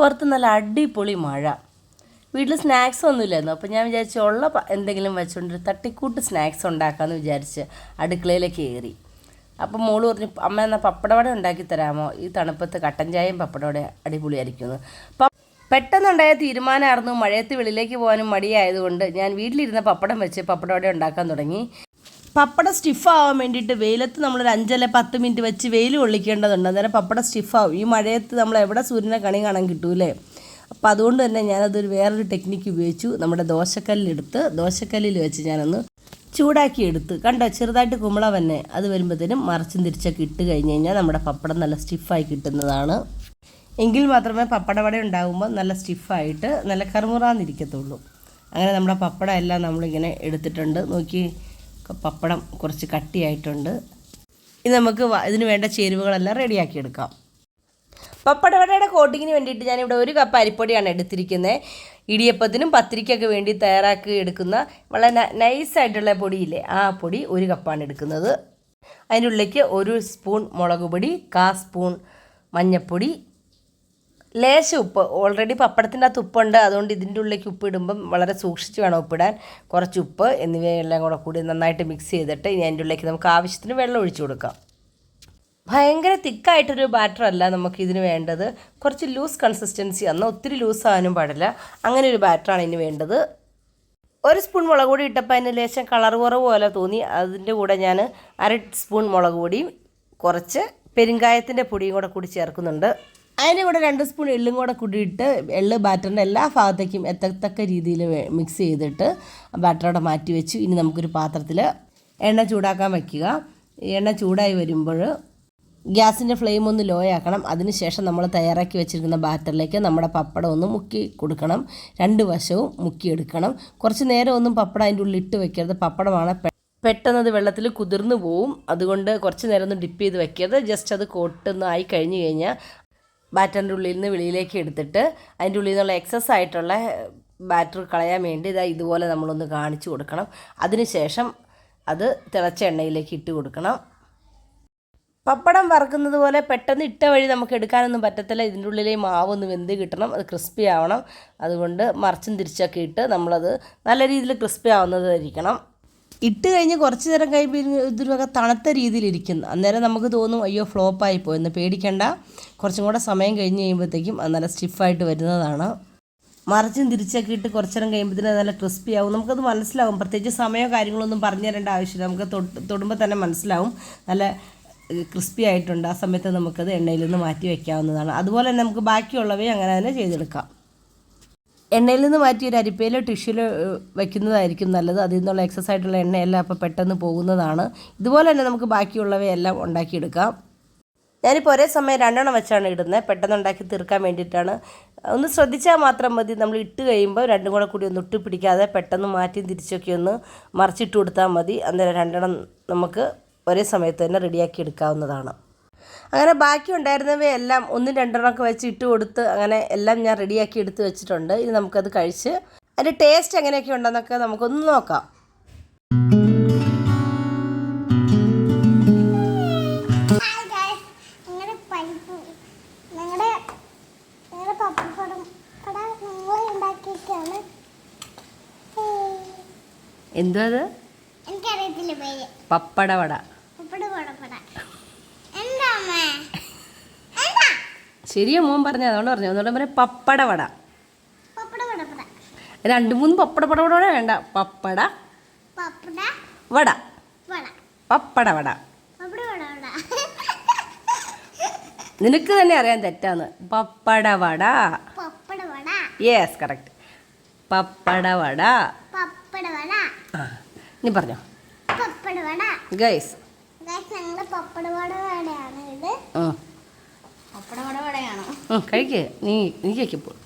പുറത്ത് നല്ല അടിപൊളി മഴ. വീട്ടിൽ സ്നാക്സ് ഒന്നുമില്ലായിരുന്നു. അപ്പോൾ ഞാൻ വിചാരിച്ചു ഉള്ള എന്തെങ്കിലും വെച്ചുകൊണ്ട് തട്ടിക്കൂട്ട് സ്നാക്സ് ഉണ്ടാക്കാമെന്ന് വിചാരിച്ച് അടുക്കളയിലേക്ക് കയറി അപ്പം മോൾ പറഞ്ഞു അമ്മ എന്നാൽ പപ്പടവട ഉണ്ടാക്കി തരാമോ? ഈ തണുപ്പത്ത് കട്ടൻ ചായയും പപ്പടവട അടിപൊളിയായിരിക്കുന്നു പെട്ടെന്നുണ്ടായ തീരുമാനമായിരുന്നു. മഴയത്ത് വെളിയിലേക്ക് പോകാനും മടിയായതുകൊണ്ട് ഞാൻ വീട്ടിലിരുന്ന പപ്പടം വെച്ച് പപ്പടവട ഉണ്ടാക്കാൻ തുടങ്ങി. പപ്പടം സ്റ്റിഫാവാൻ വേണ്ടിയിട്ട് വെയിലത്ത് നമ്മളൊരു അഞ്ചല്ല പത്ത് മിനിറ്റ് വെച്ച് വെയിൽ കൊള്ളിക്കേണ്ടതുണ്ട്. അന്നേരം പപ്പടം സ്റ്റിഫാവും. ഈ മഴയത്ത് നമ്മൾ എവിടെ സൂര്യനെ കണി കാണാൻ കിട്ടൂലേ? അപ്പോൾ അതുകൊണ്ട് തന്നെ ഞാനതൊരു വേറൊരു ടെക്നിക്ക് ഉപയോഗിച്ചു. നമ്മുടെ ദോശക്കല്ലെടുത്ത് ദോശക്കല്ലിൽ വെച്ച് ഞാനൊന്ന് ചൂടാക്കി എടുത്ത്. കണ്ടോ? ചെറുതായിട്ട് കുമ്പള തന്നെ അത് വരുമ്പോഴത്തേനും മറച്ചും തിരിച്ചൊക്കെ ഇട്ട് കഴിഞ്ഞ് കഴിഞ്ഞാൽ നമ്മുടെ പപ്പടം നല്ല സ്റ്റിഫായി കിട്ടുന്നതാണ്. എങ്കിൽ മാത്രമേ പപ്പടവട ഉണ്ടാകുമ്പോൾ നല്ല സ്റ്റിഫായിട്ട് നല്ല കറുമുറാന്നിരിക്കത്തുള്ളൂ. അങ്ങനെ നമ്മുടെ പപ്പടം എല്ലാം നമ്മളിങ്ങനെ എടുത്തിട്ടുണ്ട്. നോക്കി പപ്പടം കുറച്ച് കട്ടിയായിട്ടുണ്ട്. ഇനി നമുക്ക് ഇതിന് വേണ്ട ചേരുവകളെല്ലാം റെഡിയാക്കി എടുക്കാം. പപ്പടവടയുടെ കോട്ടിങ്ങിന് വേണ്ടിയിട്ട് ഞാനിവിടെ ഒരു കപ്പ് അരിപ്പൊടിയാണ് എടുത്തിരിക്കുന്നത്. ഇടിയപ്പത്തിനും പത്തിരിക്കൊക്കെ വേണ്ടി തയ്യാറാക്കി എടുക്കുന്ന വളരെ നൈസായിട്ടുള്ള പൊടിയില്ലേ ആ പൊടി ഒരു കപ്പാണ് എടുക്കുന്നത്. അതിനുള്ളിലേക്ക് ഒരു സ്പൂൺ മുളക് പൊടി കാ സ്പൂൺ മഞ്ഞൾപ്പൊടി ലേശം ഉപ്പ്. ഓൾറെഡി പപ്പടത്തിന്റെ അകത്ത് ഉപ്പുണ്ട്. അതുകൊണ്ട് ഇതിന്റെ ഉള്ളിലേക്ക് ഉപ്പ് ഇടുമ്പം വളരെ സൂക്ഷിച്ച് വേണം ഉപ്പിടാൻ. കുറച്ച് ഉപ്പ് എന്നിവയെല്ലാം കൂടെ കൂടി നന്നായിട്ട് മിക്സ് ചെയ്തിട്ട് ഇനി അതിന്റെ ഉള്ളിലേക്ക് നമുക്ക് ആവശ്യത്തിന് വെള്ളം ഒഴിച്ചു കൊടുക്കാം. ഭയങ്കര തിക്കായിട്ടൊരു ബാറ്റർ അല്ല നമുക്ക് ഇതിന് വേണ്ടത്. കുറച്ച് ലൂസ് കൺസിസ്റ്റൻസി ആണ്. ഒത്തിരി ലൂസ് ആകാനും പാടില്ല. അങ്ങനെ ഒരു ബാറ്ററാണ് ഇതിന് വേണ്ടത്. ഒരു സ്പൂൺ മുളക് പൊടി ഇട്ടപ്പോൾ അതിന് ലേശം കളർ കുറവ് പോലെ തോന്നി. അതിന്റെ കൂടെ ഞാൻ അര സ്പൂൺ മുളക് പൊടിയും കുറച്ച് പെരുങ്കായത്തിന്റെ പൊടിയും കൂടെ കൂടി ചേർക്കുന്നുണ്ട്. അതിന്റെ കൂടെ രണ്ട് സ്പൂൺ എള്ളും കൂടെ കൂടിയിട്ട് എള്ള് ബാറ്ററിന്റെ എല്ലാ ഭാഗത്തേക്കും എത്തത്തക്ക രീതിയിൽ മിക്സ് ചെയ്തിട്ട് ബാറ്ററോടെ മാറ്റി വെച്ചു. ഇനി നമുക്കൊരു പാത്രത്തിൽ എണ്ണ ചൂടാക്കാൻ വയ്ക്കുക എണ്ണ ചൂടായി വരുമ്പോൾ ഗ്യാസിന്റെ ഫ്ലെയിം ഒന്ന് ലോ ആക്കണം. അതിനുശേഷം നമ്മൾ തയ്യാറാക്കി വെച്ചിരിക്കുന്ന ബാറ്ററിലേക്ക് നമ്മുടെ പപ്പടം ഒന്ന് മുക്കി കൊടുക്കണം. രണ്ട് വശവും മുക്കിയെടുക്കണം കുറച്ച് നേരം ഒന്നും പപ്പടം അതിന്റെ ഉള്ളിൽ ഇട്ട് വെക്കരുത്. പപ്പടമാണ് പെട്ടെന്ന് അത് വെള്ളത്തിൽ കുതിർന്നു പോവും. അതുകൊണ്ട് കുറച്ച് നേരം ഒന്ന് ഡിപ്പ് ചെയ്ത് വെക്കരുത്. ജസ്റ്റ് അത് കൊട്ടൊന്ന് കഴിഞ്ഞ് കഴിഞ്ഞാൽ ബാറ്ററിന്റെ ഉള്ളിൽ നിന്ന് വെളിയിലേക്ക് എടുത്തിട്ട് അതിന്റെ ഉള്ളിൽ നിന്നുള്ള എക്സസ് ആയിട്ടുള്ള ബാറ്ററി കളയാൻ വേണ്ടി ഇതാ ഇതുപോലെ നമ്മളൊന്ന് കാണിച്ചു കൊടുക്കണം. അതിനുശേഷം അത് തിളച്ച എണ്ണയിലേക്ക് ഇട്ട് കൊടുക്കണം. പപ്പടം വറുക്കുന്നത് പോലെ പെട്ടെന്ന് ഇട്ട വഴി നമുക്ക് എടുക്കാനൊന്നും പറ്റത്തില്ല. ഇതിന്റെ ഉള്ളിലെ മാവ് ഒന്ന് വെന്ത് കിട്ടണം. അത് ക്രിസ്പി ആവണം. അതുകൊണ്ട് മറിച്ചും തിരിച്ചൊക്കെ ഇട്ട് നമ്മളത് നല്ല രീതിയിൽ ക്രിസ്പി ആവുന്നത് ആവുന്നതായിരിക്കണം. ഇട്ട് കഴിഞ്ഞ് കുറച്ച് നേരം കഴിയുമ്പോൾ ഇതൊരു തണുത്ത രീതിയിലിരിക്കുന്നു. അന്നേരം നമുക്ക് തോന്നും അയ്യോ ഫ്ലോപ്പായി പോയെന്ന് പേടിക്കണ്ട. കുറച്ചും കൂടെ സമയം കഴിഞ്ഞ് കഴിയുമ്പോഴത്തേക്കും അത് നല്ല സ്റ്റിഫായിട്ട് വരുന്നതാണ്. മറിച്ചും തിരിച്ചൊക്കെ ഇട്ട് കുറച്ച് നേരം കഴിയുമ്പോഴത്തേനും നല്ല ക്രിസ്പി ആവും. നമുക്കത് മനസ്സിലാവും. പ്രത്യേകിച്ച് സമയമോ കാര്യങ്ങളൊന്നും പറഞ്ഞു തരേണ്ട ആവശ്യമില്ല. നമുക്ക് തൊടുമ്പോൾ തന്നെ മനസ്സിലാവും. നല്ല ക്രിസ്പി ആയിട്ടുണ്ട്. ആ സമയത്ത് നമുക്കത് എണ്ണയിൽ നിന്ന് മാറ്റി വയ്ക്കാവുന്നതാണ് അതുപോലെ തന്നെ നമുക്ക് ബാക്കിയുള്ളവയും അങ്ങനെ തന്നെ ചെയ്തെടുക്കാം. എണ്ണയിൽ നിന്ന് മാറ്റി ഒരു അരിപ്പയിലോ ടിഷ്യൂലോ വെക്കുന്നതായിരിക്കും നല്ലത്. അതിൽ നിന്നുള്ള എക്സസ് ആയിട്ടുള്ള എണ്ണയെല്ലാം അപ്പോൾ പെട്ടെന്ന് പോകുന്നതാണ്. ഇതുപോലെ തന്നെ നമുക്ക് ബാക്കിയുള്ളവയെല്ലാം ഉണ്ടാക്കിയെടുക്കാം. ഞാനിപ്പോൾ ഒരേ സമയം രണ്ടെണ്ണം വെച്ചാണ് ഇടുന്നത്. പെട്ടെന്ന് ഉണ്ടാക്കി തീർക്കാൻ വേണ്ടിയിട്ടാണ്. ഒന്ന് ശ്രദ്ധിച്ചാൽ മാത്രം മതി. നമ്മൾ ഇട്ട് കഴിയുമ്പോൾ രണ്ടും കൂടെ കൂടി ഒന്ന് ഒട്ടിപ്പിടിക്കാതെ പെട്ടെന്ന് മാറ്റി തിരിച്ചൊക്കെ ഒന്ന് മറിച്ചിട്ട് കൊടുത്താൽ മതി. അന്നേരം രണ്ടെണ്ണം നമുക്ക് ഒരേ സമയത്ത് തന്നെ റെഡിയാക്കി എടുക്കാവുന്നതാണ്. അങ്ങനെ ബാക്കി ഉണ്ടായിരുന്നവയെല്ലാം ഒന്നും രണ്ടെണ്ണമൊക്കെ വെച്ച് ഇട്ട് കൊടുത്ത് അങ്ങനെ എല്ലാം ഞാൻ റെഡിയാക്കി എടുത്ത് വെച്ചിട്ടുണ്ട്. ഇനി നമുക്കത് കഴിച്ച് അതിന്റെ ടേസ്റ്റ് എങ്ങനെയൊക്കെ ഉണ്ടെന്നൊക്കെ നമുക്കൊന്ന് നോക്കാം. എന്തോ അത്? എനിക്കറിയത്തില്ല പപ്പടവട പപ്പട പടപ്പട എന്താ അമ്മേ എന്താ ശരിയാ മോൻ പറഞ്ഞു അതുകൊണ്ട് പറഞ്ഞു. അതുകൊണ്ട് പറയാം പപ്പട വട. രണ്ട് മൂന്ന് പപ്പട പട വട വേണ്ട. പപ്പട വട. പപ്പട വട. നിനക്ക് തന്നെ അറിയാൻ തെറ്റാന്ന്. പപ്പട വട. യെസ് കറക്റ്റ് പപ്പട വട. ആ നീ പറഞ്ഞോ. ഗൈസ് ഞങ്ങളുടെ പപ്പട വട വടയാണ് ഇത്. പപ്പട വട വടയാണോ? കഴിക്കേ. നീ നീ കഴിക്കപ്പോൾ.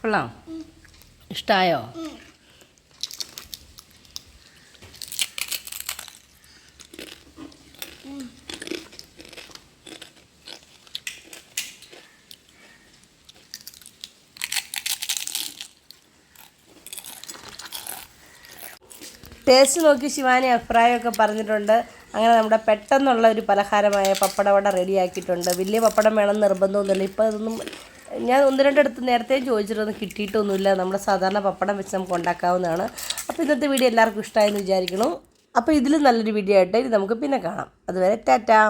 കൊള്ളാം. ഇഷ്ടമായോ ടേസ്റ്റ് നോക്കി ശിവാനി അഭിപ്രായമൊക്കെ പറഞ്ഞിട്ടുണ്ട്. അങ്ങനെ നമ്മുടെ പെട്ടെന്നുള്ള ഒരു പലഹാരമായ പപ്പടവട റെഡിയാക്കിയിട്ടുണ്ട് വലിയ പപ്പടം വേണമെന്ന് നിർബന്ധമൊന്നുമില്ല. ഇപ്പോൾ അതൊന്നും ഞാൻ ഒന്ന് രണ്ടിടത്ത് നേരത്തെ ചോദിച്ചിട്ടൊന്നും കിട്ടിയിട്ടൊന്നുമില്ല. നമ്മുടെ സാധാരണ പപ്പടം വെച്ച് നമുക്ക് ഉണ്ടാക്കാവുന്നതാണ്. അപ്പോൾ ഇന്നത്തെ വീഡിയോ എല്ലാവർക്കും ഇഷ്ടമായെന്ന് വിചാരിക്കണം അപ്പോൾ ഇതിലും നല്ലൊരു വീഡിയോ ആയിട്ട് ഇനി നമുക്ക് പിന്നെ കാണാം. അതുവരെ ടാറ്റാ.